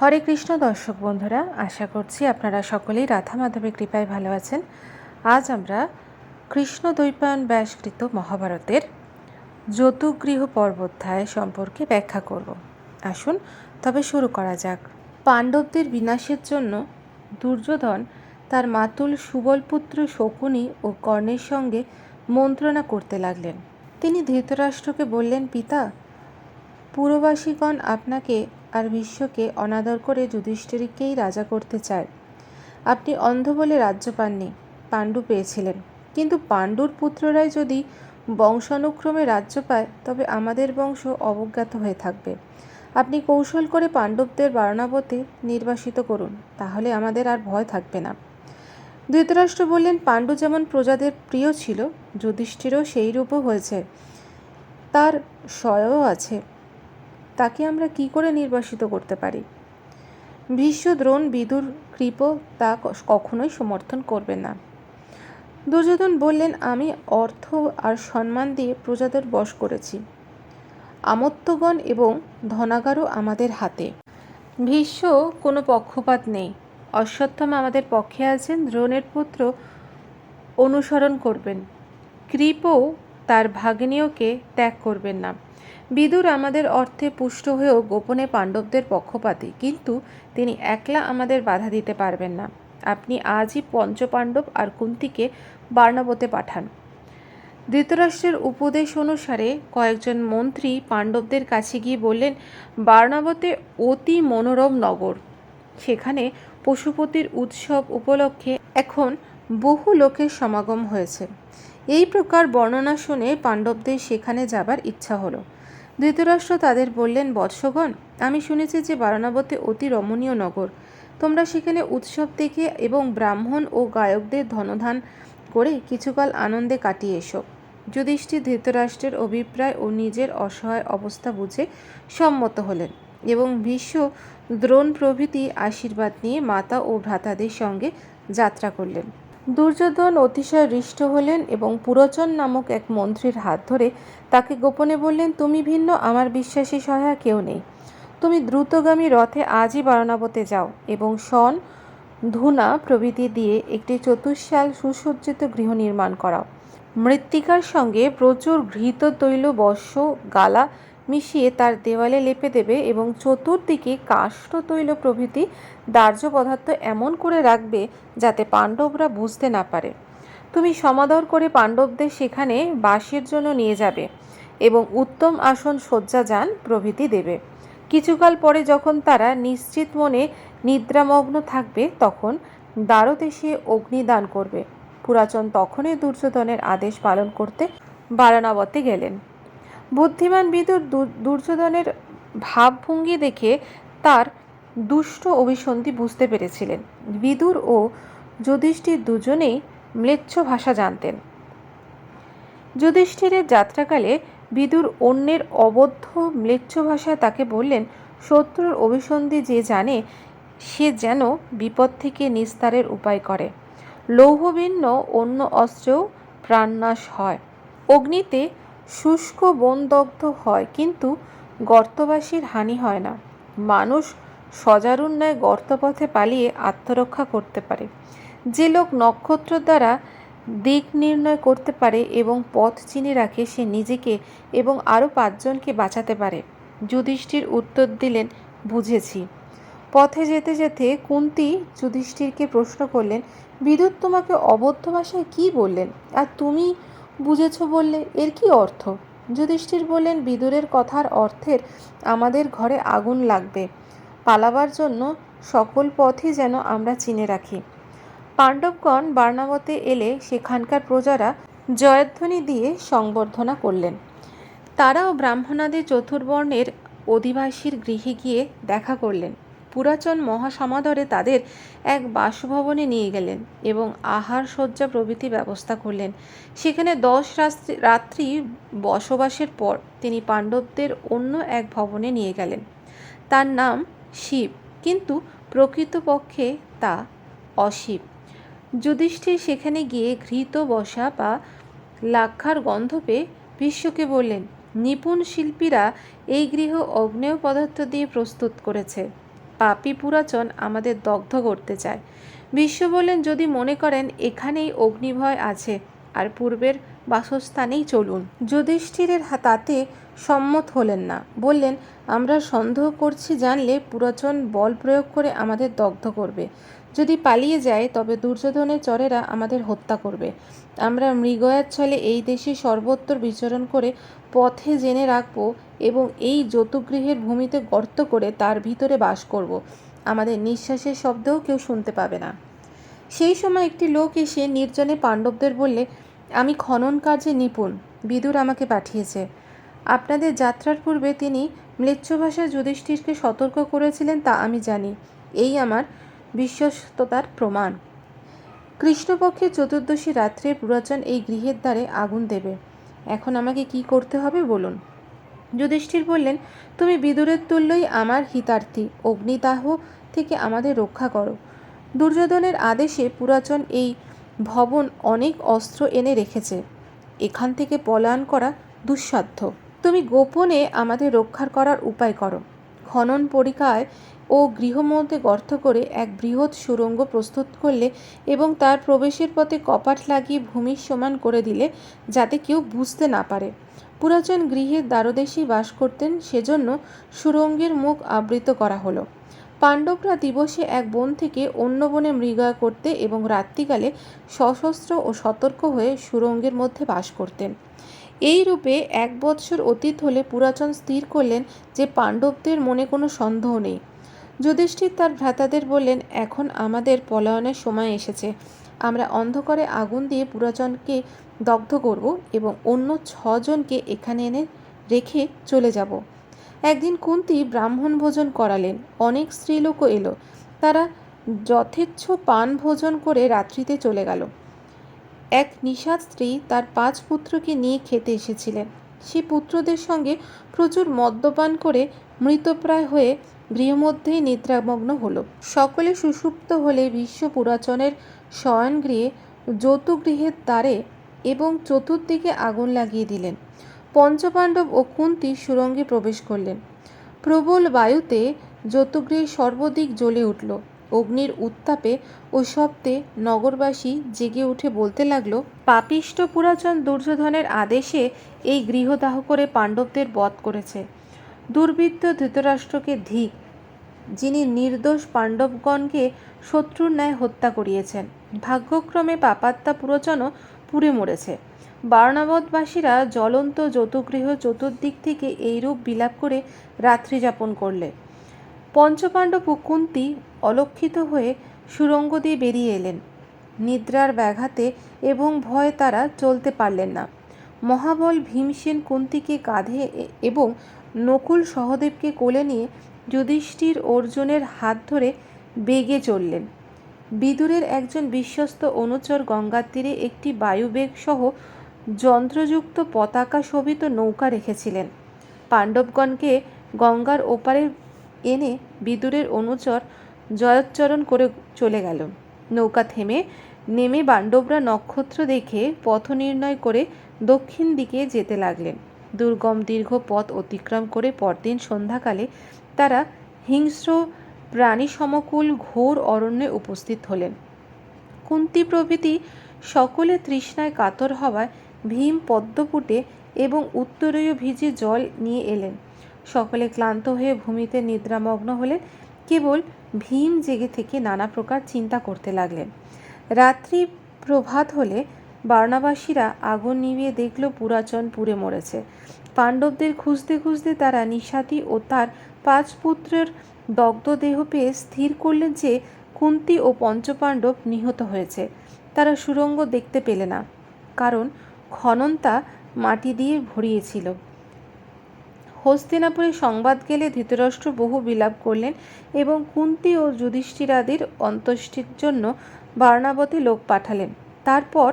হরে কৃষ্ণ দর্শক বন্ধুরা, আশা করছি আপনারা সকলেই রাধা মাধবের কৃপায় ভালো আছেন। আজ আমরা কৃষ্ণ দ্বৈপায়ন ব্যাসকৃত মহাভারতের যতুগৃহ পর্বোধ্যায় সম্পর্কে ব্যাখ্যা করব। আসুন, তবে শুরু করা যাক। পাণ্ডবদের বিনাশের জন্য দুর্যোধন তার মাতুল সুবলপুত্র শকুনি ও কর্ণের সঙ্গে মন্ত্রণা করতে লাগলেন। তিনি ধৃতরাষ্ট্রকে বললেন, পিতা, পুরবাসীগণ আপনাকে আর বিশ্বকে অনাদর করে যুধিষ্ঠিরকেই রাজা করতে চায়। আপনি অন্ধ বলে রাজ্য পাননি, পাণ্ডু পেয়েছিলেন। কিন্তু পাণ্ডুর পুত্ররাই যদি বংশানুক্রমে রাজ্য পায়, তবে আমাদের বংশ অবজ্ঞাত হয়ে থাকবে। আপনি কৌশল করে পাণ্ডবদের বারণাবতে নির্বাসিত করুন, তাহলে আমাদের আর ভয় থাকবে না। ধৃতরাষ্ট্র বললেন, পাণ্ডু যেমন প্রজাদের প্রিয় ছিল, যুধিষ্ঠিরও সেই রূপও হয়েছে। তার সয়ও আছে। তাকে আমরা কি করে নির্বাসিত করতে পারি? ভীষ্ম দ্রোণ বিদুর কৃপ তা কখনোই সমর্থন করবে না। দুর্যোধন বললেন, আমি অর্থ আর সম্মান দিয়ে প্রজাদের বশ করেছি। আমত্তগণ এবং ধনাগারও আমাদের হাতে। ভীষ্ম, কোনো পক্ষপাত নেই। অশ্বত্থম আমাদের পক্ষে আছেন, দ্রোণের পুত্র অনুসরণ করবেন। কৃপও তার ভাগ্নীয়কে ত্যাগ করবেন না। বিদুর আমাদের অর্থে পুষ্ট হয়েও গোপনে পাণ্ডবদের পক্ষপাতী, কিন্তু তিনি একলা আমাদের বাধা দিতে পারবেন না। আপনি আজই পঞ্চপাণ্ডব আর কুন্তিকে বার্ণবতে পাঠান। ধৃতরাষ্ট্রের উপদেশ অনুসারে কয়েকজন মন্ত্রী পাণ্ডবদের কাছে গিয়ে বললেন, বার্ণাবতে অতি মনোরম নগর। সেখানে পশুপতির উৎসব উপলক্ষে এখন বহু লোকের সমাগম হয়েছে। এই প্রকার বর্ণনা শুনে পাণ্ডবদের সেখানে যাবার ইচ্ছা হলো। ধৃতরাষ্ট্র তাদের বললেন, বৎসগণ, আমি শুনেছি যে বারাণাবতে অতি রমণীয় নগর। তোমরা সেখানে উৎসব দেখে এবং ব্রাহ্মণ ও গায়কদের ধনধান করে কিছুকাল আনন্দে কাটিয়ে এসো। যুধিষ্ঠির ধৃতরাষ্ট্রের অভিপ্রায় ও নিজের অসহায় অবস্থা বুঝে সম্মত হলেন এবং ভীষ্ম দ্রোণ প্রভৃতি আশীর্বাদ নিয়ে মাতা ও ভ্রাতাদের সঙ্গে যাত্রা করলেন। দুর্যোধন অতিশয় হৃষ্ট হলেন এবং পুরোচন নামক এক মন্ত্রীর হাত ধরে তাকে গোপনে বললেন, তুমি ভিন্ন, আমার বিশ্বাসী সহায় কেউ নেই। তুমি দ্রুতগামী রথে আজই বারণাবতে যাও এবং সন ধুনা প্রভৃতি দিয়ে একটি চতুর্শাল সুসজ্জিত গৃহ নির্মাণ করাও। মৃত্তিকার সঙ্গে প্রচুর ঘৃত তৈল, বর্ষ, গালা মিশিয়ে তার দেওয়ালে লেপে দেবে এবং চতুর্দিকে কাষ্ঠ তৈল প্রভৃতি দাহ্য পদার্থ এমন করে রাখবে যাতে পাণ্ডবরা বুঝতে না পারে। তুমি সমাদর করে পাণ্ডবদের সেখানে বাসের জন্য নিয়ে যাবে এবং উত্তম আসন শয্যা যান প্রভৃতি দেবে। কিছুকাল পরে যখন তারা নিশ্চিত মনে নিদ্রামগ্ন থাকবে, তখন দ্বারদেশে অগ্নিদান করবে। পুরাচন তখনই দুর্যোধনের আদেশ পালন করতে বারাণাবতে গেলেন। বুদ্ধিমান বিদুর দুর্যোধনের ভাবভঙ্গি দেখে তার দুষ্ট অভিসন্ধি বুঝতে পেরেছিলেন। বিদুর ও যুধিষ্ঠির দুজনেই ম্লেচ্ছ ভাষা জানতেন। যুধিষ্ঠিরের যাত্রাকালে বিদুর অন্যের অবদ্ধ ম্লেচ্ছ ভাষায় তাকে বললেন, শত্রুর অভিসন্ধি যে জানে, সে যেন বিপদ থেকে নিস্তারের উপায় করে। লৌহবিন্ন অন্য অস্ত্রেও প্রাণনাশ হয়। অগ্নিতে শুষ্ক বনদগ্ধ হয়, কিন্তু গর্তবাসীর হানি হয় না। মানুষ সজারুন্যায় গর্তপথে পালিয়ে আত্মরক্ষা করতে পারে। যে লোক নক্ষত্র দ্বারা দিক নির্ণয় করতে পারে এবং পথ চিনে রাখে, সে নিজেকে এবং আরও পাঁচজনকে বাঁচাতে পারে। যুধিষ্ঠির উত্তর দিলেন, বুঝেছি। পথে যেতে যেতে কুন্তি যুধিষ্ঠিরকে প্রশ্ন করলেন বিদ্যুৎ তোমাকে অবদ্ধ ভাষায় কী বললেন? আর তুমি বুঝেছ বললে, এর কি অর্থ? যুধিষ্ঠির বললেন, বিদুরের কথার অর্থের আমাদের ঘরে আগুন লাগবে। পালাবার জন্য সকল পথই যেন আমরা চিনে রাখি। পাণ্ডবগণ বার্নাবতে এলে সেখানকার প্রজারা জয়ধ্বনি দিয়ে সংবর্ধনা করলেন। তারাও ব্রাহ্মণাদের চতুর্বর্ণের অধিবাসীর গৃহে গিয়ে দেখা করলেন। পুরাচন মহাসমাদরে তাদের এক বাসভবনে নিয়ে গেলেন এবং আহার শয্যা প্রভৃতি ব্যবস্থা করলেন। সেখানে দশ রাত্রি বসবাসের পর তিনি পাণ্ডবদের অন্য এক ভবনে নিয়ে গেলেন। তার নাম শিব, কিন্তু প্রকৃতপক্ষে তা অশিব। যুধিষ্ঠির সেখানে গিয়ে ঘৃত বসা বা লাক্ষার গন্ধ পেয়ে বিশ্বকে বললেন, নিপুণ শিল্পীরা এই গৃহ অগ্নেয় পদার্থ দিয়ে প্রস্তুত করেছে। পাপি পুরাচন আমাদের দগ্ধ করতে চায়। বিশ্ব বললেন, যদি মনে করেন এখানেই অগ্নিভয় আছে, আর পূর্বের বাসস্থানেই চলুন। যুধিষ্ঠিরের তাতে সম্মত হলেন না। বললেন, আমরা সন্দেহ করছি জানলে পুরাচন বল প্রয়োগ করে আমাদের দগ্ধ করবে। যদি পালিয়ে যায়, তবে দুর্যোধনের চরেরা আমাদের হত্যা করবে। আমরা মৃগয়ার ছলে এই দেশে সর্বত্র বিচরণ করে পথে জেনে রাখব এবং এই যতুগৃহের ভূমিতে গর্ত করে তার ভিতরে বাস করব। আমাদের নিঃশ্বাসের শব্দও কেউ শুনতে পাবে না। সেই সময় একটি লোক এসে নির্জনে পাণ্ডবদের বললে, আমি খনন কার্যে নিপুণ। বিদুর আমাকে পাঠিয়েছে। আপনাদের যাত্রার পূর্বে তিনি ম্লেচ্ছ ভাষায় যুধিষ্ঠিরকে সতর্ক করেছিলেন তা আমি জানি। এই আমার বিশ্বস্ততার প্রমাণ। কৃষ্ণপক্ষের চতুর্দশী রাত্রে পুরাচন এই গৃহের দ্বারে আগুন দেবে। এখন আমাকে কি করতে হবে বলুন? যুধিষ্ঠির বললেন, তুমি বিদুরের তুল্যই আমার হিতার্থী। অগ্নিদাহ থেকে আমাদের রক্ষা করো। দুর্যোধনের আদেশে পুরাচন এই ভবন অনেক অস্ত্র এনে রেখেছে। এখান থেকে পলায়ন করা দুঃসাধ্য। তুমি গোপনে আমাদের রক্ষার করার উপায় করো। খনন পরিকায় ও গৃহমধ্যে গর্ত করে এক বৃহৎ সুরঙ্গ প্রস্তুত করলে এবং তার প্রবেশের পথে কপাট লাগিয়ে ভূমির সমান করে দিলে যাতে কেউ বুঝতে না পারে। পুরাচন গৃহের দ্বারদেশেই বাস করতেন, সেজন্য সুরঙ্গের মুখ আবৃত করা হলো। পাণ্ডবরা দিবসে এক বন থেকে অন্য বনে মৃগয়া করতে এবং রাত্রিকালে সশস্ত্র ও সতর্ক হয়ে সুরঙ্গের মধ্যে বাস করতেন। এই রূপে এক বৎসর অতীত হলে পুরাচন স্থির করলেন যে পাণ্ডবদের মনে কোনো সন্দেহ নেই। যুধিষ্ঠির তার ভ্রাতাদের বললেন, এখন আমাদের পলায়নের সময় এসেছে। আমরা অন্ধকারে আগুন দিয়ে পুরাচনকে দগ্ধ করব এবং অন্য ছজনকে এখানে এনে রেখে চলে যাব। একদিন কুন্তি ব্রাহ্মণ ভোজন করালেন। অনেক স্ত্রীলোকও এলো। তারা যথেচ্ছ পান ভোজন করে রাত্রিতে চলে গেল। এক নিষাদ স্ত্রী তার পাঁচ পুত্রকে নিয়ে খেতে এসেছিলেন। সে পুত্রদের সঙ্গে প্রচুর মদ্যপান করে মৃতপ্রায় হয়ে গৃহমধ্যেই নিদ্রামগ্ন হলো। সকলে সুষুপ্ত হলে বিশ্ব পুরাচনের শয়নগৃহে যৌতুগৃহের দ্বারে এবং চতুর্দিকে আগুন লাগিয়ে দিলেন। পঞ্চপাণ্ডব ও কুন্তি সুরঙ্গে প্রবেশ করলেন। প্রবল বায়ুতে যতুগৃহে সর্বদিক জ্বলে উঠল। অগ্নির উত্তাপে ও শব্দে নগরবাসী জেগে উঠে বলতে লাগল পাপিষ্ট পুরাচন দুর্যোধনের আদেশে এই গৃহদাহ করে পাণ্ডবদের বধ করেছে। দুর্বৃত্ত ধৃতরাষ্ট্রকে ধিক, যিনি নির্দোষ পাণ্ডবগণকে শত্রুর ন্যায় হত্যা করিয়েছেন। ভাগ্যক্রমে পাপাত্তা পুরোচনও পুড়ে মরেছে। বারণাবতবাসীরা জ্বলন্ত যতুগৃহ চতুর্দিক থেকে এইরূপ বিলাপ করে রাত্রি যাপন করলে। পঞ্চপাণ্ডব কুন্তি অলক্ষিত হয়ে সুরঙ্গ দিয়ে বেরিয়ে এলেন। নিদ্রার ব্যাঘাতে এবং ভয়ে তারা চলতে পারলেন না। মহাবল ভীমসেন কুন্তিকে কাঁধে এবং নকুল সহদেবকে কোলে নিয়ে যুধিষ্ঠির অর্জুনের হাত ধরে বেগে চললেন। বিদুরের একজন বিশ্বস্ত অনুচর গঙ্গার তীরে একটি বায়ুবেগ সহ যন্ত্রযুক্ত পতাকা শোভিত নৌকা রেখেছিলেন। পাণ্ডবগণকে গঙ্গার ওপারে এনে বিদুরের অনুচর জয়োচ্চরণ করে চলে গেল। নৌকা থেমে নেমে পাণ্ডবরা নক্ষত্র দেখে পথ নির্ণয় করে দক্ষিণ দিকে যেতে লাগলেন। দুর্গম দীর্ঘ পথ অতিক্রম করে পরদিন সন্ধ্যাকালে তারা হিংস্র প্রাণী সমকুল ঘোর অরণ্যে উপস্থিত হলেন। কুন্তি প্রভৃতি সকলে তৃষ্ণায় কাতর হওয়ায় ভীম পদ্মপুটে এবং উত্তরীয় ভিজে জল নিয়ে এলেন। সকলে ক্লান্ত হয়ে ভূমিতে নিদ্রামগ্ন হলেন। কেবল ভীম জেগে থেকে নানা প্রকার চিন্তা করতে লাগলেন। রাত্রি প্রভাত হলে বার্ণাবাসীরা আগুন নিভিয়ে দেখল পুরাচন পুড়ে মরেছে। পাণ্ডবদের খুঁজতে খুঁজতে তারা নিশাতি ও তার পাঁচ পুত্রের দগ্ধ দেহ পেয়ে স্থির করলেন যে, কুন্তি ও পঞ্চপাণ্ডব নিহত হয়েছে। তারা সুরঙ্গ দেখতে পেলে না। কারণ খননটা মাটি দিয়ে ভরিয়েছিল। হস্তিনাপুরে সংবাদ গেলে ধৃতরাষ্ট্র বহু বিলাপ করলেন এবং কুন্তি ও যুধিষ্ঠিরাদির অন্ত্যেষ্টির জন্য বার্ণাবতে লোক পাঠালেন। তারপর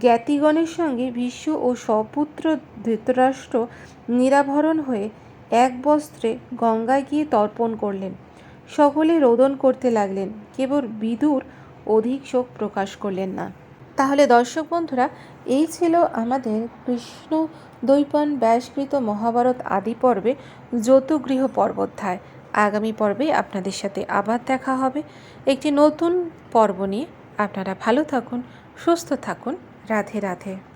জ্ঞাতিগণের সঙ্গে ভীষ্ম ও সপুত্র ধৃতরাষ্ট্র নিরাভরণ হয়ে এক বস্ত্রে গঙ্গায় গিয়ে তর্পণ করলেন। সকলে রোদন করতে লাগলেন। কেবল বিদুর অধিক শোক প্রকাশ করলেন না। তাহলে দর্শক বন্ধুরা, এই ছিল আমাদের কৃষ্ণ দৈপন ব্যাসকৃত মহাভারত আদি পর্বে যতুগৃহ পর্বোধ্যায়। আগামী পর্বে আপনাদের সাথে আবার দেখা হবে। একটি নতুন পর্ব নিয়ে আপনারা ভালো থাকুন, সুস্থ থাকুন। রাধে রাধে।